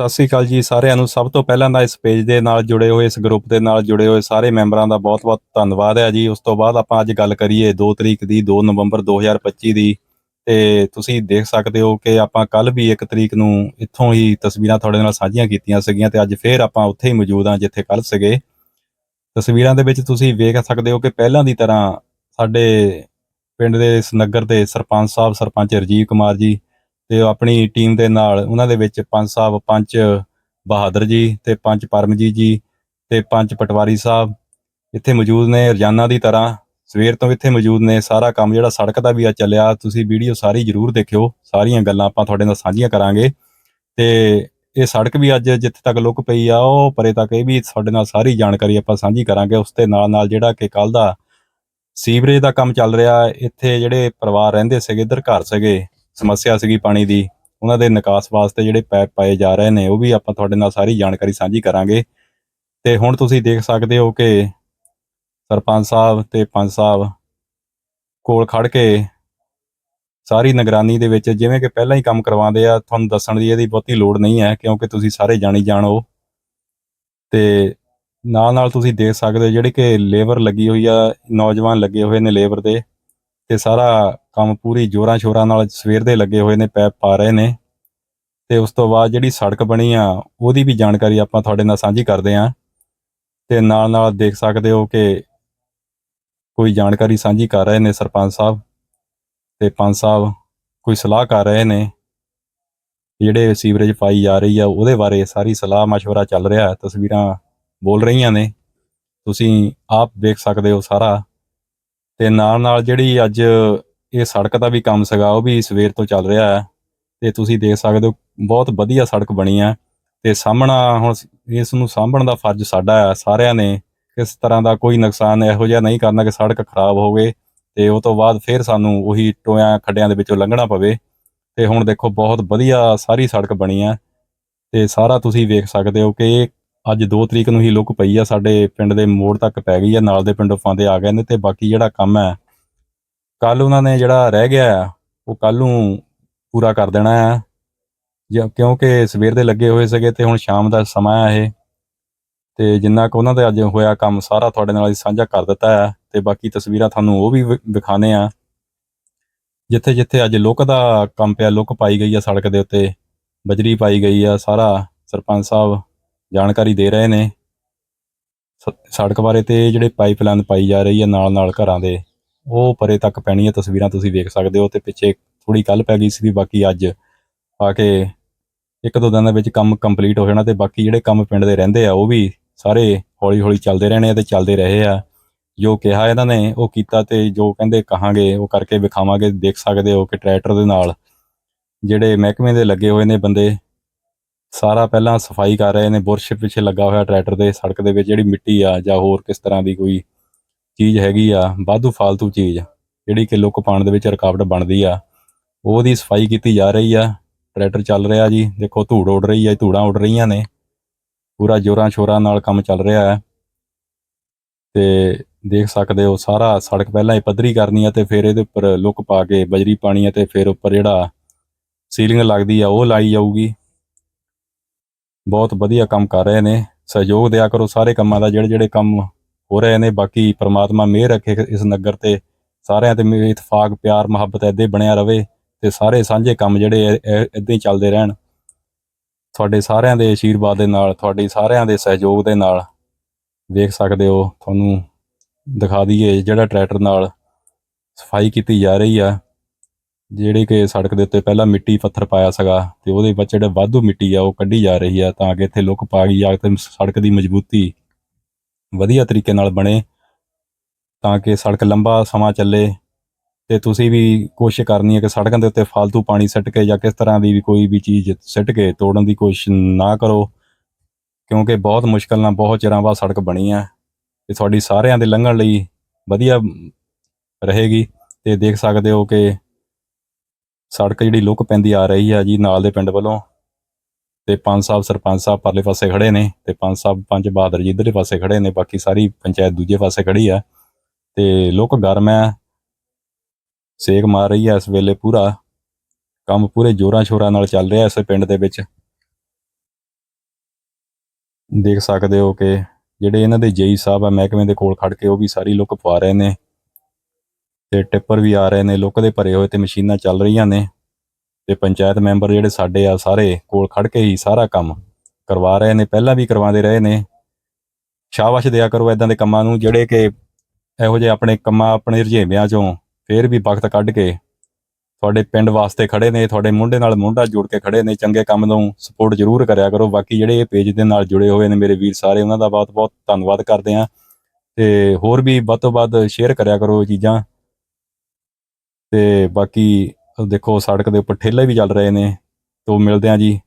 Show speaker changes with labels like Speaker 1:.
Speaker 1: ਸਤਿ ਸ੍ਰੀ ਅਕਾਲ ਜੀ ਸਾਰਿਆਂ ਨੂੰ। ਸਭ ਤੋਂ ਪਹਿਲਾਂ ਤਾਂ ਇਸ ਪੇਜ ਦੇ ਨਾਲ ਜੁੜੇ ਹੋਏ, ਇਸ ਗਰੁੱਪ ਦੇ ਨਾਲ ਜੁੜੇ ਹੋਏ ਸਾਰੇ ਮੈਂਬਰਾਂ ਦਾ ਬਹੁਤ-ਬਹੁਤ ਧੰਨਵਾਦ ਹੈ ਜੀ। ਉਸ ਤੋਂ ਬਾਅਦ ਆਪਾਂ ਅੱਜ ਗੱਲ ਕਰੀਏ 2 ਤਰੀਕ ਦੀ 2 ਨਵੰਬਰ 2025 ਦੀ। ਤੇ ਤੁਸੀਂ ਦੇਖ ਸਕਦੇ ਹੋ ਕਿ ਆਪਾਂ ਕੱਲ ਵੀ 1 ਤਰੀਕ ਨੂੰ ਇੱਥੋਂ ਹੀ ਤਸਵੀਰਾਂ ਤੁਹਾਡੇ ਨਾਲ ਸਾਂਝੀਆਂ ਕੀਤੀਆਂ ਸੀਗੀਆਂ ਤੇ ਅੱਜ ਫੇਰ ਆਪਾਂ ਉੱਥੇ ਹੀ ਮੌਜੂਦ ਹਾਂ ਜਿੱਥੇ ਕੱਲ ਸੀਗੇ। ਤਸਵੀਰਾਂ ਦੇ ਵਿੱਚ ਤੁਸੀਂ ਵੇਖ ਸਕਦੇ ਹੋ ਕਿ ਪਹਿਲਾਂ ਦੀ ਤਰ੍ਹਾਂ ਸਾਡੇ ਪਿੰਡ ਦੇ ਇਸ ਨਗਰ ਦੇ ਸਰਪੰਚ ਸਾਹਿਬ, ਸਰਪੰਚ ਰਜੀਵ ਕੁਮਾਰ ਜੀ ਤੇ ਆਪਣੀ ਟੀਮ ਦੇ ਨਾਲ ਉਹਨਾਂ ਦੇ ਵਿੱਚ ਪੰਚ ਸਾਹਿਬ ਪੰਚ ਬਹਾਦਰ ਜੀ ਤੇ ਪੰਚ ਪਰਮਜੀਤ ਜੀ ਤੇ ਪੰਚ ਪਟਵਾਰੀ ਸਾਹਿਬ ਇੱਥੇ ਮੌਜੂਦ ਨੇ, ਰੋਜ਼ਾਨਾ ਦੀ ਤਰ੍ਹਾਂ ਸਵੇਰ ਤੋਂ ਇੱਥੇ ਮੌਜੂਦ ਨੇ, ਸਾਰਾ ਕੰਮ ਜਿਹੜਾ ਸੜਕ ਦਾ ਵੀ ਆ ਚੱਲਿਆ, ਤੁਸੀਂ ਵੀਡੀਓ ਸਾਰੀ ਜਰੂਰ ਦੇਖਿਓ, ਸਾਰੀਆਂ ਗੱਲਾਂ ਆਪਾਂ ਤੁਹਾਡੇ ਨਾਲ ਸਾਂਝੀਆਂ ਕਰਾਂਗੇ ਤੇ ਇਹ ਸੜਕ ਵੀ ਅੱਜ ਜਿੱਥੇ ਤੱਕ ਲੁੱਕ ਪਈ ਆ, ਉਹ ਪਰੇ ਤੱਕ ਇਹ ਵੀ ਤੁਹਾਡੇ ਨਾਲ ਸਾਰੀ ਜਾਣਕਾਰੀ ਆਪਾਂ ਸਾਂਝੀ ਕਰਾਂਗੇ, ਉਸ ਦੇ ਨਾਲ ਨਾਲ ਜਿਹੜਾ ਕਿ ਕੱਲ ਦਾ ਸੀਵਰੇਜ ਦਾ ਕੰਮ ਚੱਲ ਰਿਹਾ, ਇੱਥੇ ਜਿਹੜੇ ਪਰਿਵਾਰ ਰਹਿੰਦੇ ਸੀਗੇ, ਇੱਧਰ ਘਰ ਸੀਗੇ ਸਮੱਸਿਆ ਸੀਗੀ ਪਾਣੀ ਦੀ, ਉਹਨਾਂ ਦੇ ਨਿਕਾਸ ਵਾਸਤੇ ਜਿਹੜੇ ਪੈਪ ਪਾਏ ਜਾ ਰਹੇ ਨੇ, ਉਹ ਵੀ ਆਪਾਂ ਤੁਹਾਡੇ ਨਾਲ ਸਾਰੀ ਜਾਣਕਾਰੀ ਸਾਂਝੀ ਕਰਾਂਗੇ। ਤੇ ਹੁਣ ਤੁਸੀਂ ਦੇਖ ਸਕਦੇ ਹੋ ਕਿ ਸਰਪੰਚ ਸਾਹਿਬ ਤੇ ਪੰਚ ਸਾਹਿਬ ਕੋਲ ਖੜ ਕੇ ਸਾਰੀ ਨਿਗਰਾਨੀ ਦੇ ਵਿੱਚ, ਜਿਵੇਂ ਕਿ ਪਹਿਲਾਂ ਹੀ ਕੰਮ ਕਰਵਾਉਂਦੇ ਆ, ਤੁਹਾਨੂੰ ਦੱਸਣ ਦੀ ਇਹਦੀ ਬਹੁਤੀ ਲੋੜ ਨਹੀਂ ਹੈ, ਕਿਉਂਕਿ ਤੁਸੀਂ ਸਾਰੇ ਜਾਣੀ ਜਾਣੋ ਤੇ ਨਾਲ ਨਾਲ ਤੁਸੀਂ ਦੇਖ ਸਕਦੇ ਹੋ ਜਿਹੜੇ ਕਿ ਲੇਬਰ ਲੱਗੀ ਹੋਈ ਆ, ਨੌਜਵਾਨ ਲੱਗੇ ਹੋਏ ਨੇ ਲੇਬਰ ਦੇ ਤੇ ਸਾਰਾ ਕੰਮ ਪੂਰੀ ਜੋਰਾਂ ਸ਼ੋਰਾਂ ਨਾਲ ਸਵੇਰ ਦੇ ਲੱਗੇ ਹੋਏ ਨੇ ਪੈਪ ਪਾ ਰਹੇ ਨੇ ਤੇ ਉਸ ਤੋਂ ਬਾਅਦ ਜਿਹੜੀ ਸੜਕ ਬਣੀ ਆ ਉਹਦੀ ਵੀ ਜਾਣਕਾਰੀ ਆਪਾਂ ਤੁਹਾਡੇ ਨਾਲ ਸਾਂਝੀ ਕਰਦੇ ਆ ਤੇ ਨਾਲ ਨਾਲ ਦੇਖ ਸਕਦੇ ਹੋ ਕਿ ਕੋਈ ਜਾਣਕਾਰੀ ਸਾਂਝੀ ਕਰ ਰਹੇ ਨੇ ਸਰਪੰਚ ਸਾਹਿਬ ਤੇ ਪੰਚ ਸਾਹਿਬ ਕੋਈ ਸਲਾਹ ਕਰ ਰਹੇ ਨੇ ਜਿਹੜੇ ਸੀਵਰੇਜ ਪਾਈ ਜਾ ਰਹੀ ਆ ਉਹਦੇ ਬਾਰੇ ਸਾਰੀ ਸਲਾਹ مشورہ ਚੱਲ ਰਿਹਾ ਹੈ ਤਸਵੀਰਾਂ ਬੋਲ ਰਹੀਆਂ ਨੇ ਤੁਸੀਂ ਆਪ ਦੇਖ ਸਕਦੇ ਹੋ ਸਾਰਾ ਤੇ ਨਾਲ ਨਾਲ ਜਿਹੜੀ ਅੱਜ ਇਹ ਸੜਕ ਦਾ ਵੀ ਕੰਮ ਸੀਗਾ, ਉਹ ਵੀ ਸਵੇਰ ਤੋਂ ਚੱਲ ਰਿਹਾ ਹੈ ਤੇ ਤੁਸੀਂ ਦੇਖ ਸਕਦੇ ਹੋ, ਬਹੁਤ ਵਧੀਆ ਸੜਕ ਬਣੀ ਹੈ ਤੇ ਸਾਹਮਣਾ ਹੁਣ ਇਸ ਨੂੰ ਸਾਂਭਣ ਦਾ ਫਰਜ਼ ਸਾਡਾ ਹੈ ਸਾਰਿਆਂ ਨੇ ਕਿਸ ਤਰ੍ਹਾਂ ਦਾ ਕੋਈ ਨੁਕਸਾਨ ਇਹੋ ਜਿਹਾ ਨਹੀਂ ਕਰਨਾ ਕਿ ਸੜਕ ਖਰਾਬ ਹੋਵੇ ਤੇ ਉਹ ਤੋਂ ਬਾਅਦ ਫਿਰ ਸਾਨੂੰ ਉਹੀ ਟੋਇਆਂ ਖੱਡਿਆਂ ਦੇ ਵਿੱਚੋਂ ਲੰਘਣਾ ਪਵੇ ਤੇ ਹੁਣ ਦੇਖੋ, ਬਹੁਤ ਵਧੀਆ ਸਾਰੀ ਸੜਕ ਬਣੀ ਹੈ ਤੇ ਸਾਰਾ ਤੁਸੀਂ ਵੇਖ ਸਕਦੇ ਹੋ ਕਿ ਇਹ ਅੱਜ 2 ਤਰੀਕ ਨੂੰ ਹੀ ਲੁੱਕ ਪਈ ਆ, ਸਾਡੇ ਪਿੰਡ ਦੇ ਮੋੜ ਤੱਕ ਪੈ ਗਈ ਆ, ਨਾਲ ਦੇ ਪਿੰਡ ਪਿੰਡੋਂ ਫਾਂਦੇ ਆ ਗਏ ਨੇ, ਤੇ ਬਾਕੀ ਜਿਹੜਾ ਕੰਮ ਹੈ ਕੱਲ ਉਹਨਾਂ ਨੇ ਜਿਹੜਾ ਰਹਿ ਗਿਆ ਆ, ਉਹ ਕੱਲ ਨੂੰ ਪੂਰਾ ਕਰ ਦੇਣਾ ਆ। ਜਾਂ ਕਿਉਂਕਿ ਸਵੇਰ ਦੇ ਲੱਗੇ ਹੋਏ ਸੀਗੇ ਤੇ ਹੁਣ ਸ਼ਾਮ ਦਾ ਸਮਾਂ ਆ ਇਹ। ਤੇ ਜਿੰਨਾ ਕੁ ਉਹਨਾਂ ਦਾ ਅੱਜ ਹੋਇਆ ਕੰਮ, ਸਾਰਾ ਤੁਹਾਡੇ ਨਾਲ ਸਾਂਝਾ ਕਰ ਦਿੱਤਾ ਹੈ ਤੇ ਬਾਕੀ ਤਸਵੀਰਾਂ ਤੁਹਾਨੂੰ ਉਹ ਵੀ ਵਿ- ਵਿਖਾਣੇ ਆ। ਜਿੱਥੇ ਜਿੱਥੇ ਅੱਜ ਲੁੱਕ ਦਾ ਕੰਮ ਪਿਆ, ਲੁੱਕ ਪਾਈ ਗਈ ਆ ਸੜਕ ਦੇ ਉੱਤੇ, ਬਜਰੀ ਪਾਈ ਗਈ ਆ, ਸਾਰਾ ਸਰਪੰਚ ਸਾਹਿਬ ਜਾਣਕਾਰੀ ਦੇ ਰਹੇ ਨੇ। ਸ- ਸੜਕ ਬਾਰੇ ਤੇ ਜਿਹੜੇ ਪਾਈਪਲਾਈਨ ਪਾਈ ਜਾ ਰਹੀ ਹੈ ਨਾਲ ਨਾਲ ਘਰਾਂ ਦੇ, ਉਹ ਪਰੇ ਤੱਕ ਪੈਣੀ ਹੈ ਤਸਵੀਰਾਂ ਤੁਸੀਂ ਵੇਖ ਸਕਦੇ ਹੋ ਤੇ ਪਿੱਛੇ ਥੋੜੀ ਕੱਲ ਪੈ ਗਈ ਸੀ ਬਾਕੀ ਅੱਜ ਆ ਕੇ ਇੱਕ ਦੋ ਦਿਨਾਂ ਦੇ ਵਿੱਚ ਕੰਮ ਕੰਪਲੀਟ ਹੋ ਜਾਣਾ ਤੇ ਬਾਕੀ ਜਿਹੜੇ ਕੰਮ ਪਿੰਡ ਦੇ ਰਹਿੰਦੇ ਆ, ਉਹ ਵੀ ਸਾਰੇ ਹੌਲੀ ਹੌਲੀ ਚੱਲਦੇ ਰਹਿਣੇ ਆ ਤੇ ਚੱਲਦੇ ਰਹੇ ਆ। ਜੋ ਕਿਹਾ ਇਹਨਾਂ ਨੇ, ਉਹ ਕੀਤਾ ਤੇ ਜੋ ਕਹਿੰਦੇ ਕਹਾਂਗੇ, ਉਹ ਕਰਕੇ ਵਿਖਾਵਾਂਗੇ, ਦੇਖ ਸਕਦੇ ਹੋ ਕਿ ਟਰੈਕਟਰ ਦੇ ਨਾਲ ਜਿਹੜੇ ਮਹਿਕਮੇ ਦੇ ਲੱਗੇ ਹੋਏ ਨੇ ਬੰਦੇ ਸਾਰਾ ਪਹਿਲਾਂ ਸਫ਼ਾਈ ਕਰ ਰਹੇ ਨੇ, ਬੁਰਸ਼ ਪਿੱਛੇ ਲੱਗਾ ਹੋਇਆ ਟਰੈਕਟਰ ਦੇ, ਸੜਕ ਦੇ ਵਿੱਚ ਜਿਹੜੀ ਮਿੱਟੀ ਆ ਜਾਂ ਹੋਰ ਕਿਸ ਤਰ੍ਹਾਂ ਦੀ ਕੋਈ ਚੀਜ਼ ਹੈਗੀ ਆ, ਵਾਧੂ ਫਾਲਤੂ ਚੀਜ਼ ਜਿਹੜੀ ਕਿ ਲੁੱਕ ਪਾਉਣ ਦੇ ਵਿੱਚ ਰੁਕਾਵਟ ਬਣਦੀ ਆ। ਉਹਦੀ ਸਫ਼ਾਈ ਕੀਤੀ ਜਾ ਰਹੀ ਆ, ਟਰੈਕਟਰ ਚੱਲ ਰਿਹਾ ਜੀ, ਦੇਖੋ ਧੂੜ ਉੱਡ ਰਹੀ ਆ ਧੂੜਾਂ ਉੱਡ ਰਹੀਆਂ ਨੇ। ਪੂਰਾ ਜੋਰਾਂ ਸ਼ੋਰਾਂ ਨਾਲ ਕੰਮ ਚੱਲ ਰਿਹਾ ਹੈ। ਤੇ ਦੇਖ ਸਕਦੇ ਹੋ, ਸਾਰਾ ਸੜਕ ਪਹਿਲਾਂ ਹੀ ਪੱਧਰੀ ਕਰਨੀ ਆ ਤੇ ਫਿਰ ਇਹਦੇ ਉੱਪਰ ਲੁੱਕ ਪਾ ਕੇ, ਬਜਰੀ ਪਾਣੀ ਆ ਤੇ ਫਿਰ ਉੱਪਰ ਜਿਹੜਾ ਸੀਲਿੰਗ ਲੱਗਦੀ ਆ, ਉਹ ਲਾਈ ਜਾਊਗੀ। ਬਹੁਤ ਵਧੀਆ ਕੰਮ ਕਰ ਰਹੇ ਨੇ। ਸਹਿਯੋਗ ਦਿਆ ਕਰੋ ਸਾਰੇ ਕੰਮਾਂ ਦਾ, ਜਿਹੜੇ ਜਿਹੜੇ ਕੰਮ ਹੋ ਰਹੇ ਨੇ। ਬਾਕੀ ਪ੍ਰਮਾਤਮਾ ਮਿਹਰ ਰੱਖੇ ਇਸ ਨਗਰ ਤੇ। ਸਾਰਿਆਂ ਤੇ ਇਤਫਾਕ, ਪਿਆਰ, ਮੁਹੱਬਤ ਏਦਾਂ ਹੀ ਬਣਿਆ ਰਵੇ ਤੇ ਸਾਰੇ ਸਾਂਝੇ ਕੰਮ ਜਿਹੜੇ ਇਦਾਂ ਹੀ ਚੱਲਦੇ ਰਹਿਣ। ਤੁਹਾਡੇ ਸਾਰਿਆਂ ਦੇ ਆਸ਼ੀਰਵਾਦ ਦੇ ਨਾਲ, ਤੁਹਾਡੀ ਸਾਰਿਆਂ ਦੇ ਸਹਿਯੋਗ ਦੇ ਨਾਲ ਵੇਖ ਸਕਦੇ ਹੋ। ਤੁਹਾਨੂੰ ਦਿਖਾ ਦਈਏ ਜਿਹੜਾ ਟਰੈਕਟਰ ਨਾਲ ਸਫ਼ਾਈ ਕੀਤੀ ਜਾ ਰਹੀ ਆ। ਜਿਹੜੇ ਕਿ ਸੜਕ ਦੇ ਉੱਤੇ ਪਹਿਲਾਂ ਮਿੱਟੀ ਪੱਥਰ ਪਾਇਆ ਸੀਗਾ ਤੇ ਉਹਦੇ ਵਿੱਚ ਜਿਹੜਾ ਵਾਧੂ ਮਿੱਟੀ ਆ ਉਹ ਕੱਢੀ ਜਾ ਰਹੀ ਆ ਤਾਂ ਕਿ ਇੱਥੇ ਲੁੱਕ ਪਾ ਗਈ ਆ ਤੇ ਸੜਕ ਦੀ ਮਜ਼ਬੂਤੀ ਵਧੀਆ ਤਰੀਕੇ ਨਾਲ ਬਣੇ ਤਾਂ ਕਿ ਸੜਕ ਲੰਬਾ ਸਮਾਂ ਚੱਲੇ ਤੇ ਤੁਸੀਂ ਵੀ ਕੋਸ਼ਿਸ਼ ਕਰਨੀ ਹੈ ਕਿ ਸੜਕਾਂ ਦੇ ਉੱਤੇ ਫालतू ਪਾਣੀ ਸਿੱਟ ਕੇ ਜਾਂ ਕਿਸ ਤਰ੍ਹਾਂ ਦੀ ਵੀ ਕੋਈ ਵੀ ਚੀਜ਼ ਸਿੱਟ ਕੇ ਤੋੜਨ ਦੀ ਕੋਸ਼ਿਸ਼ ਨਾ ਕਰੋ, ਕਿਉਂਕਿ ਬਹੁਤ ਮੁਸ਼ਕਲ ਨਾਲ ਬਹੁਤ ਚਿਰਾਂ ਬਾਅਦ ਸੜਕ ਬਣੀ ਆ ਤੇ ਤੁਹਾਡੀ ਸਾਰਿਆਂ ਦੇ ਲੰਘਣ ਲਈ ਵਧੀਆ ਰਹੇਗੀ ਤੇ ਦੇਖ ਸਕਦੇ ਹੋ ਕਿ ਸੜਕ ਜਿਹੜੀ ਲੁੱਕ ਪੈਂਦੀ ਆ ਰਹੀ ਆ ਜੀ ਨਾਲ ਦੇ ਪਿੰਡ ਵੱਲੋਂ। ਤੇ ਪੰਜ ਸਾਹਿਬ, ਸਰਪੰਚ ਸਾਹਿਬ ਪਰਲੇ ਪਾਸੇ ਖੜੇ ਨੇ ਤੇ ਪੰਜ ਸਾਹਿਬ, ਪੰਜ ਬਹਾਦਰ ਜੀ ਇਧਰਲੇ ਪਾਸੇ ਖੜੇ ਨੇ, ਬਾਕੀ ਸਾਰੀ ਪੰਚਾਇਤ ਦੂਜੇ ਪਾਸੇ ਖੜੀ ਆ। ਤੇ ਲੁੱਕ ਗਰਮ ਹੈ ਸੇਕ ਮਾਰ ਰਹੀ ਹੈ ਇਸ ਵੇਲੇ ਪੂਰਾ। ਕੰਮ ਪੂਰੇ ਜੋਰਾਂ ਸ਼ੋਰਾਂ ਨਾਲ ਚੱਲ ਰਿਹਾ ਇਸ ਪਿੰਡ ਦੇ ਵਿੱਚ। ਦੇਖ ਸਕਦੇ ਹੋ ਕਿ ਜਿਹੜੇ ਇਹਨਾਂ ਦੇ ਜੇਈ ਸਾਹਿਬ ਆ ਮਹਿਕਮੇ ਦੇ ਕੋਲ ਖੜ ਕੇ ਉਹ ਵੀ ਸਾਰੀ ਲੁੱਕ ਪਵਾ ਰਹੇ ਨੇ। ਤੇ ਟਿੱਪਰ ਵੀ ਆ ਰਹੇ ਨੇ, ਲੁੱਕ ਦੇ ਭਰੇ ਹੋਏ ਤੇ ਮਸ਼ੀਨਾਂ ਚੱਲ ਰਹੀਆਂ ਨੇ ਤੇ ਪੰਚਾਇਤ ਮੈਂਬਰ ਜਿਹੜੇ ਸਾਡੇ ਆ ਸਾਰੇ ਕੋਲ ਖੜ ਕੇ ਹੀ ਸਾਰਾ ਕੰਮ ਕਰਵਾ ਰਹੇ ਨੇ, ਪਹਿਲਾਂ ਵੀ ਕਰਵਾਉਂਦੇ ਰਹੇ ਨੇ। ਸ਼ਾਬਾਸ਼ ਦਿਆ ਕਰੋ ਇਦਾਂ ਦੇ ਕੰਮਾਂ ਨੂੰ, ਜਿਹੜੇ ਕਿ ਇਹੋ ਜਿਹੇ ਆਪਣੇ ਕੰਮਾਂ ਆਪਣੇ ਰੁਝੇਵਿਆਂ ਚੋਂ ਫੇਰ ਵੀ ਵਕਤ ਕੱਢ ਕੇ ਤੁਹਾਡੇ ਪਿੰਡ ਵਾਸਤੇ ਖੜੇ ਨੇ, ਤੁਹਾਡੇ ਮੁੰਡੇ ਨਾਲ ਮੁੰਡਾ ਜੋੜ ਕੇ ਖੜੇ ਨੇ, ਚੰਗੇ ਕੰਮ ਨੂੰ ਸਪੋਰਟ ਜ਼ਰੂਰ ਕਰਿਆ ਕਰੋ। ਬਾਕੀ ਜਿਹੜੇ ਇਹ ਪੇਜ ਦੇ ਨਾਲ ਜੁੜੇ ਹੋਏ ਨੇ ਮੇਰੇ ਵੀਰ ਸਾਰੇ, ਉਹਨਾਂ ਦਾ ਬਹੁਤ ਬਹੁਤ ਧੰਨਵਾਦ ਕਰਦੇ ਆ ਤੇ ਹੋਰ ਵੀ ਵੱਧ ਤੋਂ ਵੱਧ ਸ਼ੇਅਰ ਕਰਿਆ ਕਰੋ ਇਹ ਚੀਜ਼ਾਂ। ਤੇ ਬਾਕੀ ਦੇਖੋ ਸੜਕ ਦੇ ਉੱਪਰ ਠੇਲੇ ਵੀ ਚੱਲ ਰਹੇ ਨੇ, ਤੋਂ ਮਿਲਦੇ ਆ ਜੀ।